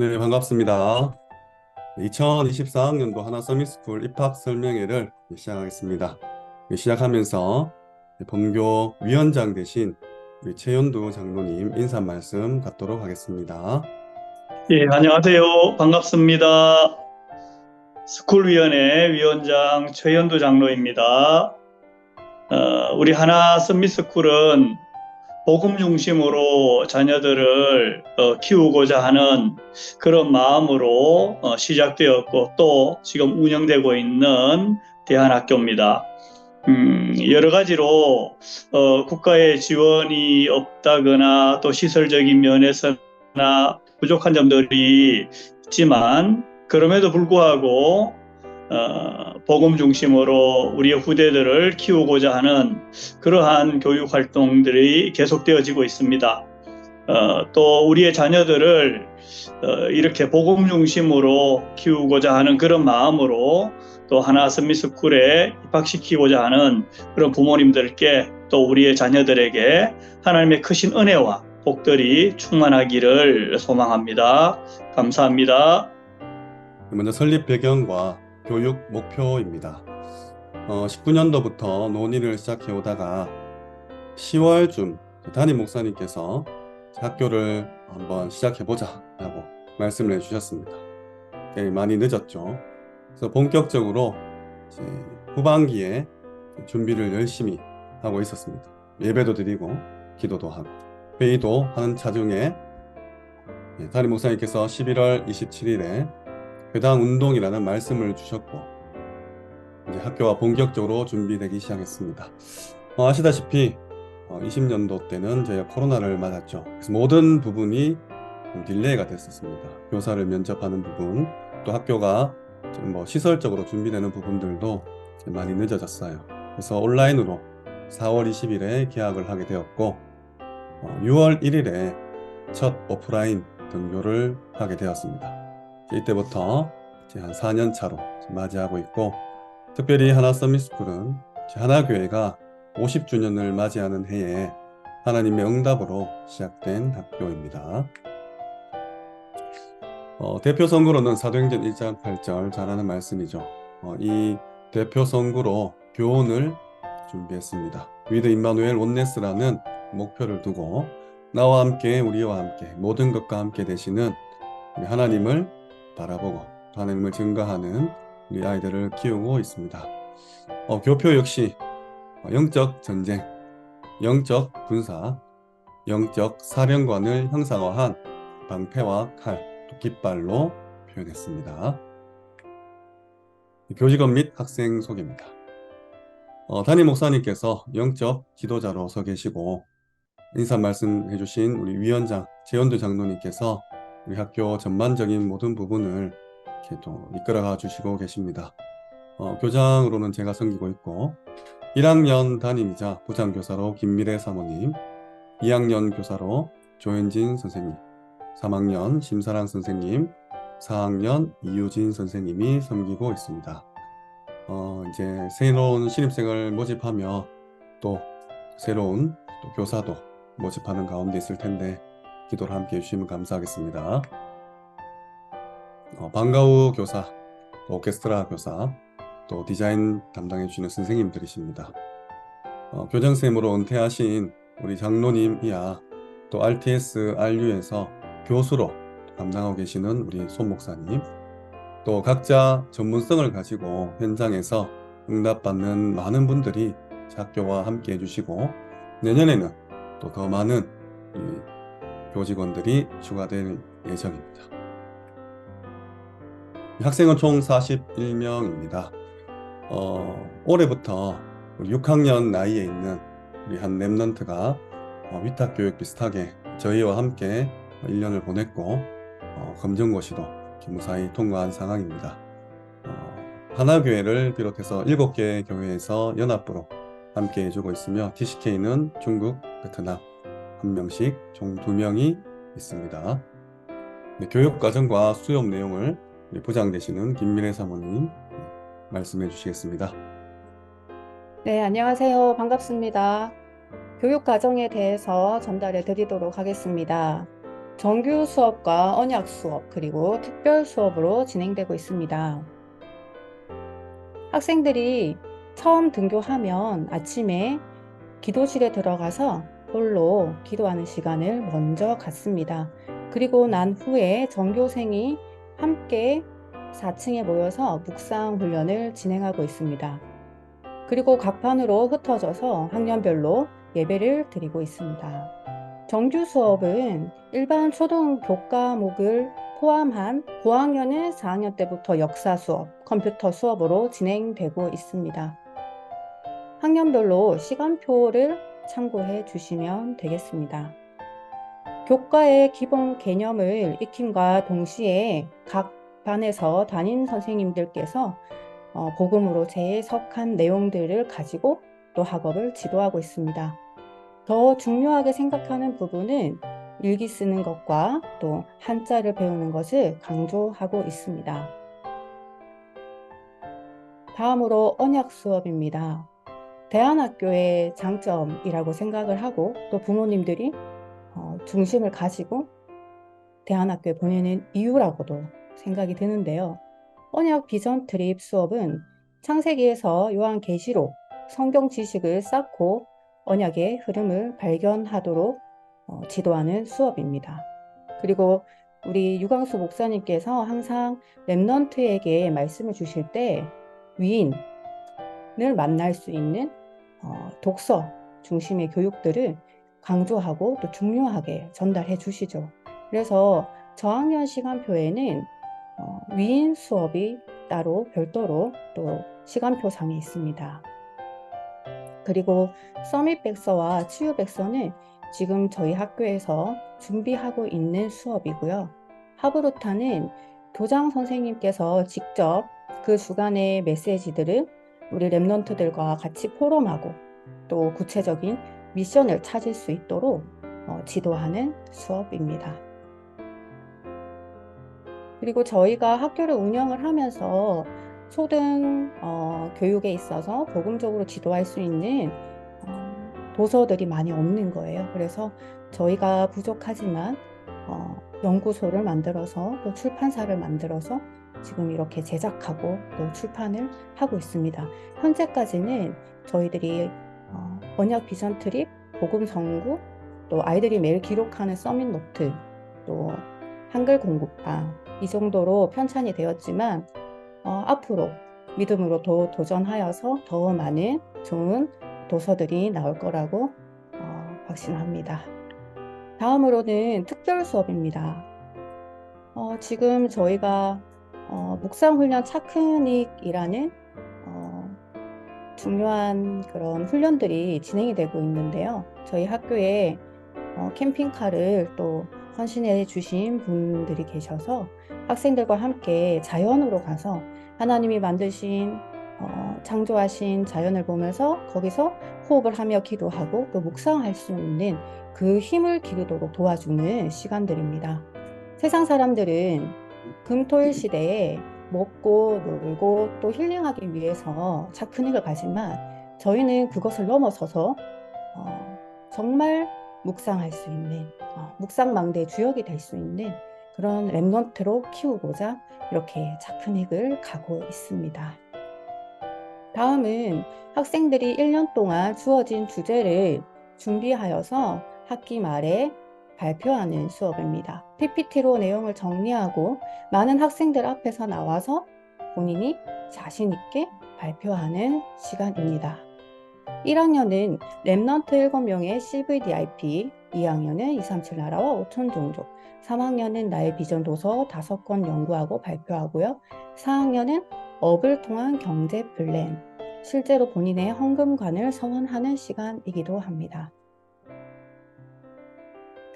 네, 반갑습니다. 2024학년도 하나 서밋스쿨 입학 설명회를 시작하겠습니다. 시작하면서 본교 위원장 대신 최연두 장로님 인사 말씀 갖도록 하겠습니다. 예, 안녕하세요. 반갑습니다. 스쿨위원회 위원장 최현두 장로입니다. 어, 우리 하나 서밋스쿨은 복음 중심으로 자녀들을 어, 키우고자 하는 그런 마음으로 어, 시작되었고 또 지금 운영되고 있는 대안학교입니다. 음, 여러 가지로 어, 국가의 지원이 없다거나 또 시설적인 면에서나 부족한 점들이 있지만 그럼에도 불구하고 어, 복음 중심으로 우리의 후대들을 키우고자 하는 그러한 교육 활동들이 계속되어지고 있습니다. 어, 또 우리의 자녀들을 어, 이렇게 복음 중심으로 키우고자 하는 그런 마음으로 또 하나 서밋스쿨에 입학시키고자 하는 그런 부모님들께 또 우리의 자녀들에게 하나님의 크신 은혜와 복들이 충만하기를 소망합니다. 감사합니다. 먼저 설립 배경과 교육 목표입니다. 어, 19년도부터 논의를 시작해 오다가 10월쯤 담임 목사님께서 학교를 한번 시작해 보자 라고 말씀을 해주셨습니다. 꽤 많이 늦었죠. 그래서 본격적으로 후반기에 준비를 열심히 하고 있었습니다. 예배도 드리고 기도도 하고 회의도 하는 차중에 예, 담임 목사님께서 11월 27일에 회당 운동이라는 말씀을 주셨고 이제 학교가 본격적으로 준비되기 시작했습니다. 어, 아시다시피 어, 20년도 때는 저희가 코로나를 맞았죠. 그래서 모든 부분이 좀 딜레이가 됐었습니다. 교사를 면접하는 부분, 또 학교가 좀뭐 시설적으로 준비되는 부분들도 많이 늦어졌어요. 그래서 온라인으로 4월 20일에 계약을 하게 되었고, 어, 6월 1일에 첫 오프라인 등교를 하게 되었습니다. 이때부터 이제 한 4년 차로 맞이하고 있고, 특별히 하나 서밋스쿨은 하나 교회가 50주년을 맞이하는 해에 하나님의 응답으로 시작된 학교입니다. 어, 대표 선구로는 사도행전 1장 8절 잘하는 말씀이죠. 어, 이 대표 선구로 교훈을 준비했습니다. 위드 임마누엘 온네스라는 목표를 두고 나와 함께 우리와 함께 모든 것과 함께 되시는 하나님을 바라보고 하나님을 증거하는 우리 아이들을 키우고 있습니다. 어, 교표 역시 영적 전쟁, 영적 군사, 영적 사령관을 형상화한 방패와 칼, 또 깃발로 표현했습니다. 교직원 및 학생 소개입니다. 어, 담임 목사님께서 영적 지도자로 서 계시고 인사 말씀해 주신 우리 위원장 재현두 장로님께서 우리 학교 전반적인 모든 부분을 이렇게 또 이끌어가 주시고 계십니다. 어, 교장으로는 제가 섬기고 있고 1학년 담임이자 부장교사로 김미래 사모님, 2학년 교사로 조현진 선생님, 3학년 심사랑 선생님, 4학년 이유진 선생님이 섬기고 있습니다. 어, 이제 새로운 신입생을 모집하며 또 새로운 또 교사도 모집하는 가운데 있을 텐데 기도를 함께 해주시면 감사하겠습니다. 어, 방과후 교사, 또 오케스트라 교사, 또 디자인 담당해 주시는 선생님들이십니다. 어, 교장선생님으로 은퇴하신 우리 장로님이야 또 RTS RU에서 교수로 담당하고 계시는 우리 손 목사님 또 각자 전문성을 가지고 현장에서 응답받는 많은 분들이 학교와 함께 해주시고 내년에는 또 더 많은 교직원들이 추가될 예정입니다. 학생은 총 41명입니다. 어, 올해부터 6학년 나이에 있는 우리 한 랩런트가 어, 위탁 교육 비슷하게 저희와 함께 1년을 보냈고 어, 검정고시도 무사히 통과한 상황입니다. 어, 하나교회를 비롯해서 7개 교회에서 연합부로 함께 해주고 있으며 TCK는 중국, 베트남 한 명씩 총 2명이 있습니다. 네, 교육과정과 수업 내용을 부장 되시는 김민혜 사모님 말씀해 주시겠습니다. 네, 안녕하세요. 반갑습니다. 교육 과정에 대해서 전달해 드리도록 하겠습니다. 정규 수업과 언약 수업, 그리고 특별 수업으로 진행되고 있습니다. 학생들이 처음 등교하면 아침에 기도실에 들어가서 홀로 기도하는 시간을 먼저 갖습니다. 그리고 난 후에 전교생이 함께 4층에 모여서 묵상 훈련을 진행하고 있습니다. 그리고 각 반으로 흩어져서 학년별로 예배를 드리고 있습니다. 정규 수업은 일반 초등 교 과목을 포함한 고학년은 4학년 때부터 역사 수업, 컴퓨터 수업으로 진행되고 있습니다. 학년별로 시간표를 참고해 주시면 되겠습니다. 교과의 기본 개념을 익힘과 동시에 각 반에서 담임 선생님들께서 어, 복음으로 재해석한 내용들을 가지고 또 학업을 지도하고 있습니다. 더 중요하게 생각하는 부분은 일기 쓰는 것과 또 한자를 배우는 것을 강조하고 있습니다. 다음으로 언약 수업입니다. 대안학교의 장점이라고 생각을 하고 또 부모님들이 어, 중심을 가지고 대안학교에 보내는 이유라고도 생각이 드는데요. 언약 비전 트립 수업은 창세기에서 요한 계시록 성경 지식을 쌓고 언약의 흐름을 발견하도록 어, 지도하는 수업입니다. 그리고 우리 유광수 목사님께서 항상 랩넌트에게 말씀을 주실 때 위인을 만날 수 있는 어, 독서 중심의 교육들을 강조하고 또 중요하게 전달해 주시죠. 그래서 저학년 시간표에는 어, 위인 수업이 따로 별도로 또 시간표상에 있습니다. 그리고 서밋 백서와 치유 백서는 지금 저희 학교에서 준비하고 있는 수업이고요. 하브루타는 교장 선생님께서 직접 그 주간의 메시지들을 우리 랩런트들과 같이 포럼하고 또 구체적인 미션을 찾을 수 있도록 어, 지도하는 수업입니다. 그리고 저희가 학교를 운영을 하면서 초등 어, 교육에 있어서 복음적으로 지도할 수 있는 어, 도서들이 많이 없는 거예요. 그래서 저희가 부족하지만 어, 연구소를 만들어서 또 출판사를 만들어서 지금 이렇게 제작하고 또 출판을 하고 있습니다. 현재까지는 저희들이 어, 언약 비전 트립, 복음 성구, 또 아이들이 매일 기록하는 서밋 노트, 또 한글 공부방 이 정도로 편찬이 되었지만 어, 앞으로 믿음으로 더 도전하여서 더 많은 좋은 도서들이 나올 거라고 어, 확신합니다. 다음으로는 특별 수업입니다. 어, 지금 저희가 어, 묵상훈련 차크닉이라는 어, 중요한 그런 훈련들이 진행이 되고 있는데요. 저희 학교에 어, 캠핑카를 또 헌신해 주신 분들이 계셔서 학생들과 함께 자연으로 가서 하나님이 만드신 어, 창조하신 자연을 보면서 거기서 호흡을 하며 기도하고 또 묵상할 수 있는 그 힘을 기르도록 도와주는 시간들입니다. 세상 사람들은 금토일 시대에 먹고 놀고 또 힐링하기 위해서 차크닉을 가지만 저희는 그것을 넘어서서 어, 정말 묵상할 수 있는 어, 묵상망대의 주역이 될 수 있는 그런 랩넌트로 키우고자 이렇게 차크닉을 가고 있습니다. 다음은 학생들이 1년 동안 주어진 주제를 준비하여서 학기 말에 발표하는 수업입니다. PPT로 내용을 정리하고 많은 학생들 앞에서 나와서 본인이 자신 있게 발표하는 시간입니다. 1학년은 랩넌트 7명의 CVDIP, 2학년은 237 나라와 5천 종족, 3학년은 나의 비전 도서 5권 연구하고 발표하고요. 4학년은 업을 통한 경제 플랜, 실제로 본인의 헌금관을 서원하는 시간이기도 합니다.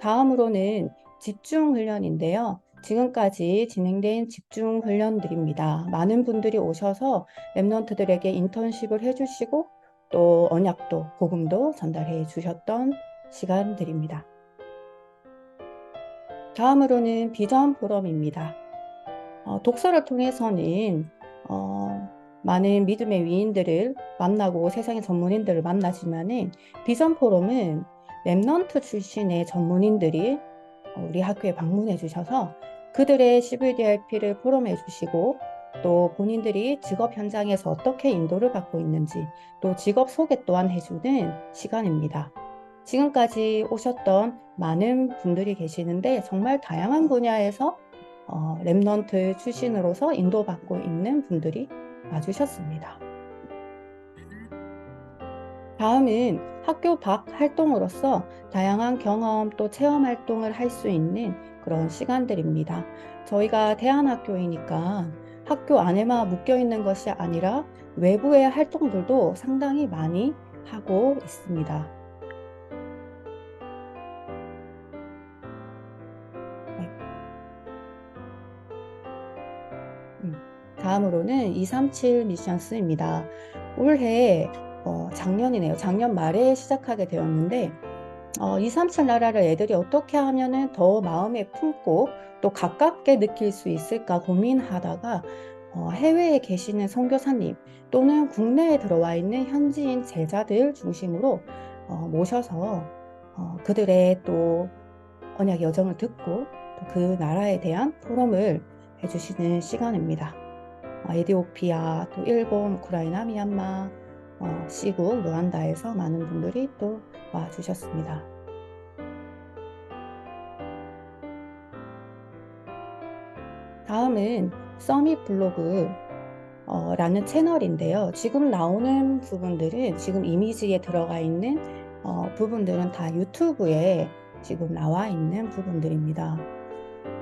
다음으로는 집중 훈련인데요. 지금까지 진행된 집중 훈련들입니다. 많은 분들이 오셔서 랩런트들에게 인턴십을 해주시고 또 언약도 복음도 전달해 주셨던 시간들입니다. 다음으로는 비전 포럼입니다. 어, 독서를 통해서는 어, 많은 믿음의 위인들을 만나고 세상의 전문인들을 만나지만은 비전 포럼은 랩넌트 출신의 전문인들이 우리 학교에 방문해 주셔서 그들의 CVDRP를 포럼해 주시고 또 본인들이 직업 현장에서 어떻게 인도를 받고 있는지 또 직업 소개 또한 해주는 시간입니다. 지금까지 오셨던 많은 분들이 계시는데 정말 다양한 분야에서 어, 랩넌트 출신으로서 인도받고 있는 분들이 와주셨습니다. 다음은 학교 밖 활동으로서 다양한 경험 또 체험 활동을 할 수 있는 그런 시간들입니다. 저희가 대안학교이니까 학교 안에만 묶여 있는 것이 아니라 외부의 활동들도 상당히 많이 하고 있습니다. 네. 음, 다음으로는 237 미션스입니다. 올해 어, 작년이네요. 작년 말에 시작하게 되었는데 어, 237 나라를 애들이 어떻게 하면은 더 마음에 품고 또 가깝게 느낄 수 있을까 고민하다가 어, 해외에 계시는 선교사님 또는 국내에 들어와 있는 현지인 제자들 중심으로 어, 모셔서 어, 그들의 또 언약 여정을 듣고 또 그 나라에 대한 포럼을 해주시는 시간입니다. 어, 에디오피아, 또 일본, 우크라이나, 미얀마, 어, 시국, 루안다에서 많은 분들이 또 와주셨습니다. 다음은 서밋 블로그 어, 라는 채널인데요. 지금 나오는 부분들은 지금 이미지에 들어가 있는 어, 부분들은 다 유튜브에 지금 나와 있는 부분들입니다.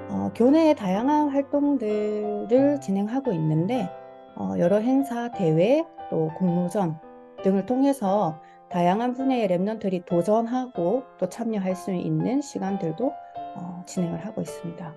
어, 교내의 다양한 활동들을 진행하고 있는데 어, 여러 행사, 대회, 또 공모전 등을 통해서 다양한 분야의 랩런들이 도전하고 또 참여할 수 있는 시간들도 어, 진행을 하고 있습니다.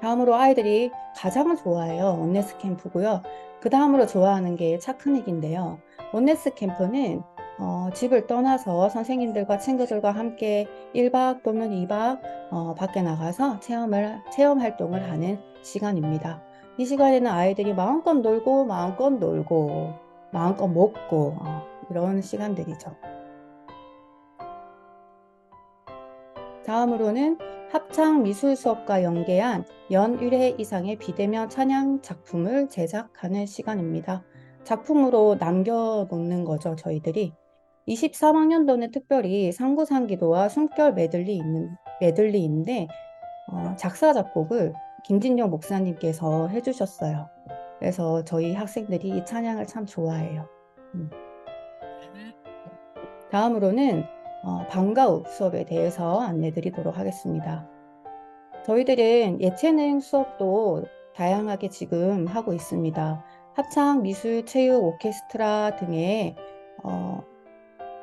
다음으로 아이들이 가장 좋아해요. 원네스 캠프고요. 그 다음으로 좋아하는 게 차크닉인데요. 원네스 캠프는 어, 집을 떠나서 선생님들과 친구들과 함께 1박 또는 2박 어, 밖에 나가서 체험을, 체험 활동을 하는 시간입니다. 이 시간에는 아이들이 마음껏 놀고 마음껏 놀고 마음껏 먹고 어, 이런 시간들이죠. 다음으로는 합창 미술 수업과 연계한 연 1회 이상의 비대면 찬양 작품을 제작하는 시간입니다. 작품으로 남겨놓는 거죠, 저희들이. 23학년도는 특별히 상구상기도와 숨결 메들리 있는 메들리인데 어, 작사 작곡을 김진영 목사님께서 해주셨어요. 그래서 저희 학생들이 이 찬양을 참 좋아해요. 음. 다음으로는 어, 방과 후 수업에 대해서 안내 드리도록 하겠습니다. 저희들은 예체능 수업도 다양하게 지금 하고 있습니다. 합창, 미술, 체육, 오케스트라 등의 어,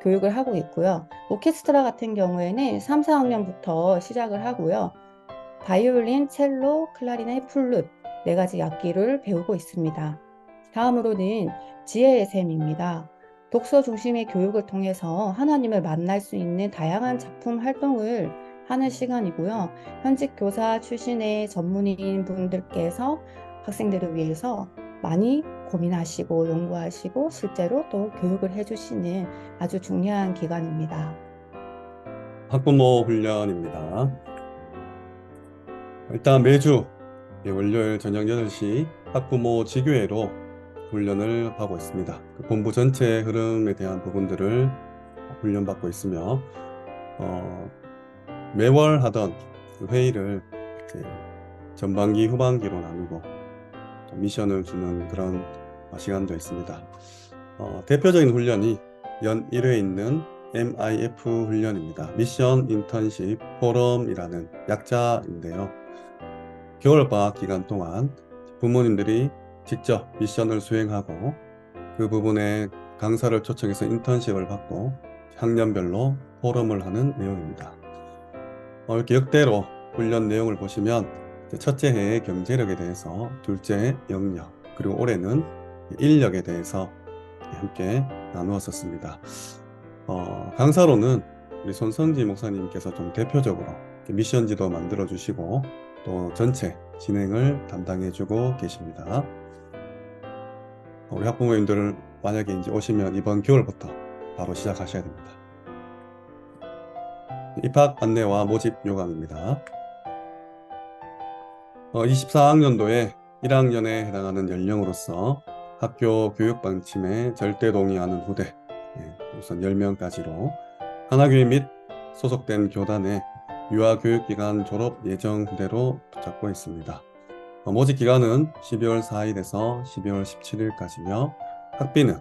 교육을 하고 있고요. 오케스트라 같은 경우에는 3, 4학년부터 시작을 하고요. 바이올린, 첼로, 클라리넷, 플룻 네 가지 악기를 배우고 있습니다. 다음으로는 지혜의 셈입니다. 독서 중심의 교육을 통해서 하나님을 만날 수 있는 다양한 작품 활동을 하는 시간이고요. 현직 교사 출신의 전문인 분들께서 학생들을 위해서 많이 고민하시고 연구하시고 실제로 또 교육을 해주시는 아주 중요한 기간입니다. 학부모 훈련입니다. 일단 매주 월요일 저녁 8시 학부모 지교회로 훈련을 하고 있습니다. 그 본부 전체 흐름에 대한 부분들을 훈련받고 있으며 어, 매월 하던 그 회의를 전반기, 후반기로 나누고 미션을 주는 그런 시간도 있습니다. 어, 대표적인 훈련이 연 1회 있는 MIF 훈련입니다. 미션 인턴십 포럼이라는 약자인데요. 겨울방학 기간 동안 부모님들이 직접 미션을 수행하고 그 부분에 강사를 초청해서 인턴십을 받고 학년별로 포럼을 하는 내용입니다. 어, 이렇게 역대로 훈련 내용을 보시면 첫째 해의 경제력에 대해서, 둘째 해 영역, 그리고 올해는 인력에 대해서 함께 나누었었습니다. 어, 강사로는 우리 손성지 목사님께서 좀 대표적으로 미션지도 만들어 주시고 또 전체 진행을 담당해 주고 계십니다. 우리 학부모님들은 만약에 이제 오시면 이번 겨울부터 바로 시작하셔야 됩니다. 입학 안내와 모집 요강입니다. 어, 24학년도에 1학년에 해당하는 연령으로서 학교 교육 방침에 절대 동의하는 후대 예, 우선 10명까지로 하나교회 및 소속된 교단의 유아 교육기관 졸업 예정 후대로 붙잡고 있습니다. 어, 모집 기간은 12월 4일에서 12월 17일까지며 학비는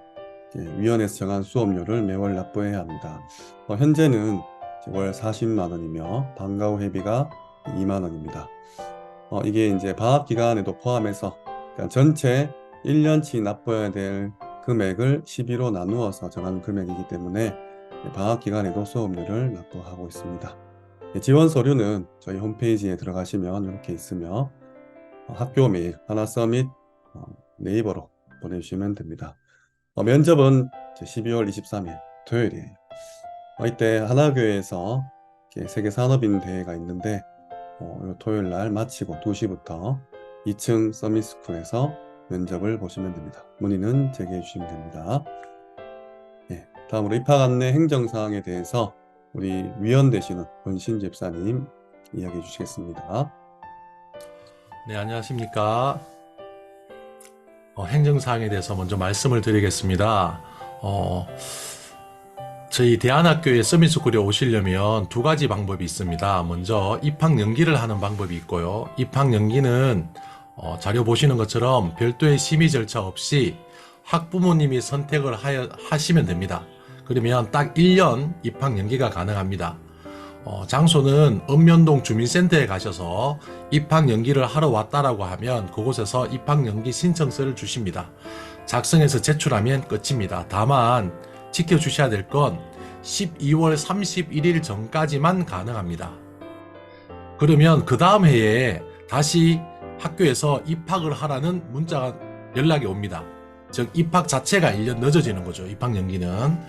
예, 위원회에서 정한 수업료를 매월 납부해야 합니다. 어, 현재는 월 40만 원이며 방과 후 회비가 2만 원입니다. 어, 이게 이제 방학 기간에도 포함해서 그러니까 전체 1년치 납부해야 될 금액을 12로 나누어서 정한 금액이기 때문에 방학 기간에도 수업료를 납부하고 있습니다. 예, 지원 서류는 저희 홈페이지에 들어가시면 이렇게 있으며 어, 학교 메일 하나 서밋 어, 네이버로 보내주시면 됩니다. 어, 면접은 이제 12월 23일 토요일이에요. 어, 이때 하나교회에서 세계 산업인 대회가 있는데 토요일 날 마치고 2시부터 2층 서밋스쿨에서 면접을 보시면 됩니다. 문의는 제기해 주시면 됩니다. 예, 다음으로 입학 안내 행정 사항에 대해서 우리 위원 되시는 권신 집사님 이야기해 주시겠습니다. 네, 안녕하십니까. 어, 행정사항에 대해서 먼저 말씀을 드리겠습니다. 어, 저희 대안학교에 서밋스쿨에 오시려면 두 가지 방법이 있습니다. 먼저 입학 연기를 하는 방법이 있고요. 입학 연기는 어, 자료 보시는 것처럼 별도의 심의 절차 없이 학부모님이 선택을 하여, 하시면 됩니다. 그러면 딱 1년 입학 연기가 가능합니다. 어, 장소는 읍면동 주민센터에 가셔서 입학 연기를 하러 왔다라고 하면 그곳에서 입학 연기 신청서를 주십니다. 작성해서 제출하면 끝입니다. 다만 지켜주셔야 될 건 12월 31일 전까지만 가능합니다. 그러면 그 다음 해에 다시 학교에서 입학을 하라는 문자가 연락이 옵니다. 즉 입학 자체가 1년 늦어지는 거죠. 입학 연기는.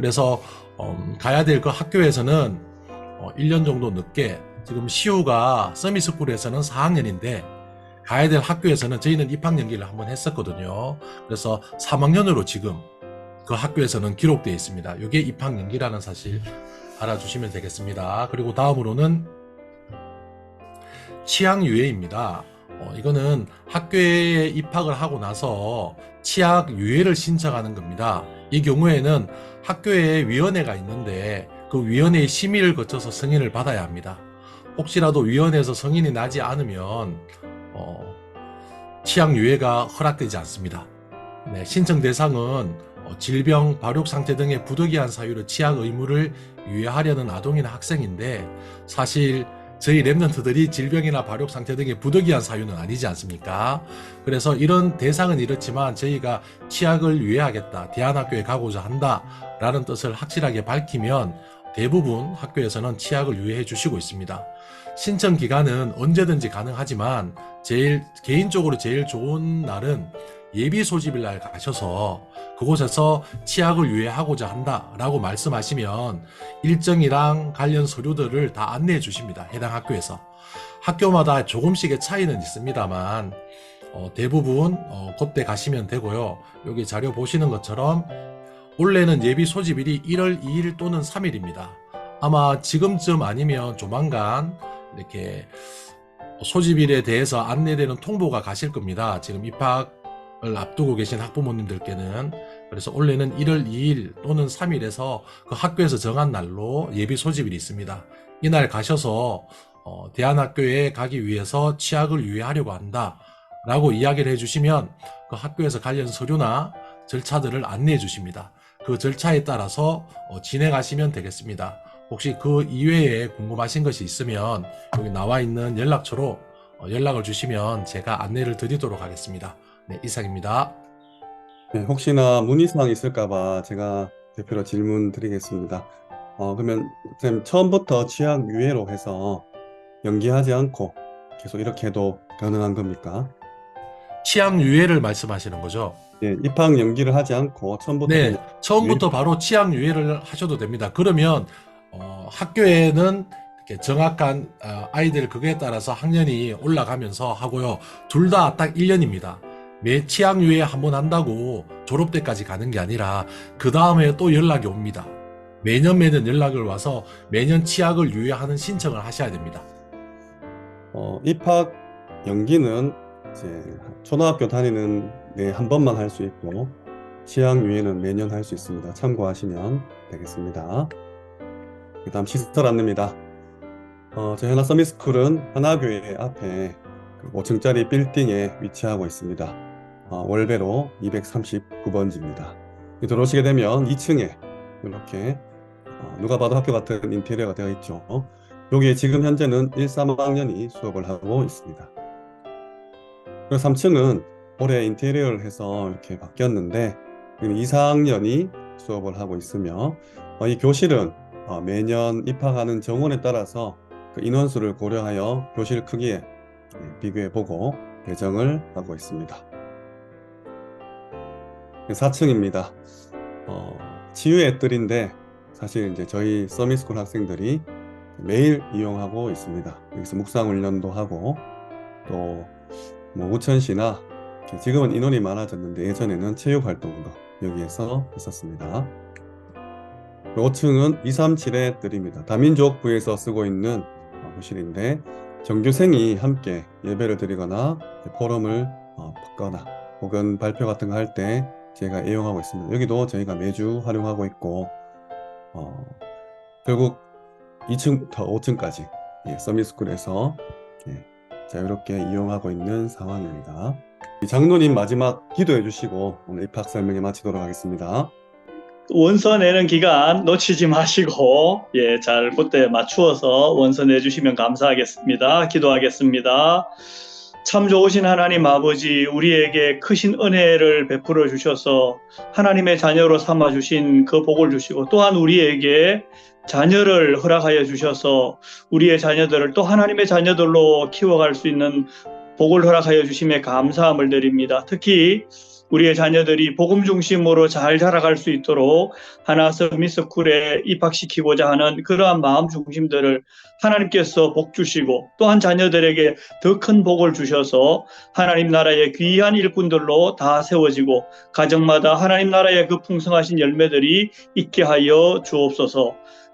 그래서 음, 가야 될 그 학교에서는 어, 1년 정도 늦게 지금 시우가 서미스쿨에서는 4학년인데 가야 될 학교에서는 저희는 입학 연기를 한번 했었거든요. 그래서 3학년으로 지금 그 학교에서는 기록되어 있습니다. 이게 입학 연기라는 사실 알아주시면 되겠습니다. 그리고 다음으로는 치약 유예입니다. 어, 이거는 학교에 입학을 하고 나서 치약 유예를 신청하는 겁니다. 이 경우에는 학교에 위원회가 있는데 그 위원회의 심의를 거쳐서 승인을 받아야 합니다. 혹시라도 위원회에서 승인이 나지 않으면 어, 치약 유예가 허락되지 않습니다. 네, 신청 대상은 어, 질병, 발육 상태 등의 부득이한 사유로 치약 의무를 유예하려는 아동이나 학생인데 사실 저희 랩런트들이 질병이나 발육 상태 등의 부득이한 사유는 아니지 않습니까? 그래서 이런 대상은 이렇지만 저희가 치약을 유예하겠다, 대안학교에 가고자 한다 라는 뜻을 확실하게 밝히면 대부분 학교에서는 치약을 유예해 주시고 있습니다. 신청 기간은 언제든지 가능하지만 제일 개인적으로 제일 좋은 날은 예비 소집일 날 가셔서 그곳에서 치약을 유예하고자 한다라고 말씀하시면 일정이랑 관련 서류들을 다 안내해 주십니다. 해당 학교에서. 학교마다 조금씩의 차이는 있습니다만 어, 대부분 어, 그때 가시면 되고요. 여기 자료 보시는 것처럼 원래는 예비 소집일이 1월 2일 또는 3일입니다. 아마 지금쯤 아니면 조만간 이렇게 소집일에 대해서 안내되는 통보가 가실 겁니다. 지금 입학을 앞두고 계신 학부모님들께는 그래서 원래는 1월 2일 또는 3일에서 그 학교에서 정한 날로 예비 소집일이 있습니다. 이날 가셔서 어, 대안학교에 가기 위해서 치약을 유예하려고 한다 라고 이야기를 해주시면 그 학교에서 관련 서류나 절차들을 안내해 주십니다. 그 절차에 따라서 어, 진행하시면 되겠습니다. 혹시 그 이외에 궁금하신 것이 있으면 여기 나와 있는 연락처로 어, 연락을 주시면 제가 안내를 드리도록 하겠습니다. 네, 이상입니다. 네, 혹시나 문의사항 있을까봐 제가 대표로 질문 드리겠습니다. 어, 그러면 선생님 처음부터 치약 유예로 해서 연기하지 않고 계속 이렇게 해도 가능한 겁니까? 치약 유예를 말씀하시는 거죠? 예, 입학 연기를 하지 않고 처음부터 네, 처음부터 바로 치약 유예를 하셔도 됩니다. 그러면 어, 학교에는 이렇게 정확한 어, 아이들 그거에 따라서 학년이 올라가면서 하고요. 둘 다 딱 1년입니다. 매 치약 유예 한 번 한다고 졸업 때까지 가는 게 아니라 그 다음에 또 연락이 옵니다. 매년 매년 연락을 와서 매년 치약을 유예하는 신청을 하셔야 됩니다. 어, 입학 연기는 이제 초등학교 다니는 데한 번만 할 수 있고 치약 유예는 매년 할 수 있습니다. 참고하시면 되겠습니다. 그 다음 시설 안내입니다. 어, 하나 서미스쿨은 하나교회 앞에 5층짜리 빌딩에 위치하고 있습니다. 어, 월배로 239번지입니다. 들어오시게 되면 2층에 이렇게 어, 누가 봐도 학교 같은 인테리어가 되어 있죠. 여기에 지금 현재는 1, 3학년이 수업을 하고 있습니다. 그리고 3층은 올해 인테리어를 해서 이렇게 바뀌었는데 2, 4학년이 수업을 하고 있으며 어, 이 교실은 어, 매년 입학하는 정원에 따라서 그 인원수를 고려하여 교실 크기에 예, 비교해 보고 배정을 하고 있습니다. 4층입니다. 어, 치유의 뜰인데 사실 이제 저희 서미스쿨 학생들이 매일 이용하고 있습니다. 여기서 묵상 훈련도 하고 또 뭐 우천시나 지금은 인원이 많아졌는데 예전에는 체육 활동도 여기에서 있었습니다. 5층은 237의 뜰입니다. 다민족 부에서 쓰고 있는 어, 교실인데 정규생이 함께 예배를 드리거나 포럼을 어, 받거나 혹은 발표 같은 거 할 때 제가 이용하고 있습니다. 여기도 저희가 매주 활용하고 있고 어, 결국 2층부터 5층까지 예, 서미스쿨에서 예, 자유롭게 이용하고 있는 상황입니다. 이 장로님 마지막 기도해 주시고 오늘 입학 설명에 마치도록 하겠습니다. 원서 내는 기간 놓치지 마시고 예, 잘 그때 맞추어서 원서 내주시면 감사하겠습니다. 기도하겠습니다. 참 좋으신 하나님 아버지 우리에게 크신 은혜를 베풀어 주셔서 하나님의 자녀로 삼아 주신 그 복을 주시고 또한 우리에게 자녀를 허락하여 주셔서 우리의 자녀들을 또 하나님의 자녀들로 키워갈 수 있는 복을 허락하여 주심에 감사함을 드립니다. 특히 우리의 자녀들이 복음 중심으로 잘 자라갈 수 있도록 하나 서 미스쿨에 입학시키고자 하는 그러한 마음 중심들을 하나님께서 복 주시고 또한 자녀들에게 더 큰 복을 주셔서 하나님 나라의 귀한 일꾼들로 다 세워지고 가정마다 하나님 나라의 그 풍성하신 열매들이 있게 하여 주옵소서